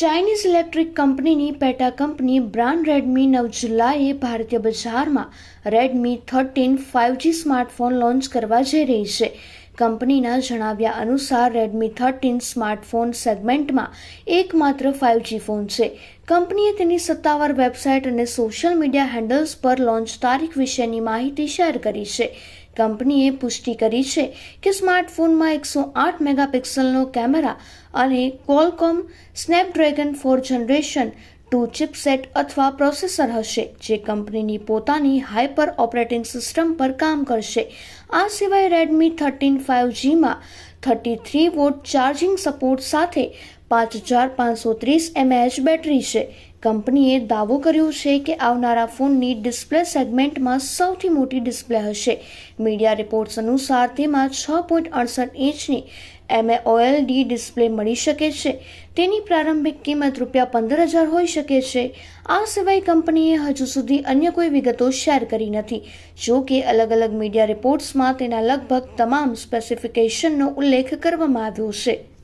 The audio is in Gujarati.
ચાઇનીઝ ઇલેક્ટ્રિક કંપનીની પેટા કંપની બ્રાન્ડ રેડમી નવ જુલાઈએ ભારતીય બજારમાં Redmi thirteen five G smartphone launch કરવા જઈ રહી છે. કંપનીના જણાવ્યા અનુસાર રેડમી થર્ટીન સ્માર્ટફોન સેગમેન્ટમાં એકમાત્ર ફાઇવજી ફોન છે. કંપનીએ તેની સત્તાવાર વેબસાઇટ અને સોશિયલ મીડિયા હેન્ડલ્સ પર લોન્ચ તારીખ વિશેની માહિતી શેર કરી છે. કંપનીએ પુષ્ટિ કરી છે કે સ્માર્ટફોનમાં એકસો આઠ મેગાપિક્સલનો કેમેરા અને Qualcomm Snapdragon four generation two chipset અથવા પ્રોસેસર હશે, જે કંપનીની પોતાની હાઇપર ઓપરેટિંગ સિસ્ટમ પર કામ કરશે. આ સિવાય Redmi thirteen five જીમાં thirty three watt charging support સાથે પાંચ હજાર પાંચસો ત્રીસ એમએએચ બેટરી છે. કંપનીએ દાવો કર્યો છે કે આવનારા ફોનની ડિસ્પ્લે સેગમેન્ટમાં સૌથી મોટી ડિસ્પ્લે હશે. મીડિયા રિપોર્ટ્સ અનુસાર તેમાં છ પોઈન્ટ અડસઠ ઇંચની એમએઓએલડી ડિસ્પ્લે મળી શકે છે. તેની પ્રારંભિક કિંમત રૂપિયા પંદર હજાર હોઈ શકે છે. આ સિવાય કંપનીએ હજુ સુધી અન્ય કોઈ વિગતો શેર કરી નથી. જો કે અલગ અલગ મીડિયા રિપોર્ટ્સમાં તેના લગભગ તમામ સ્પેસિફિકેશનનો ઉલ્લેખ કરવામાં આવ્યો છે.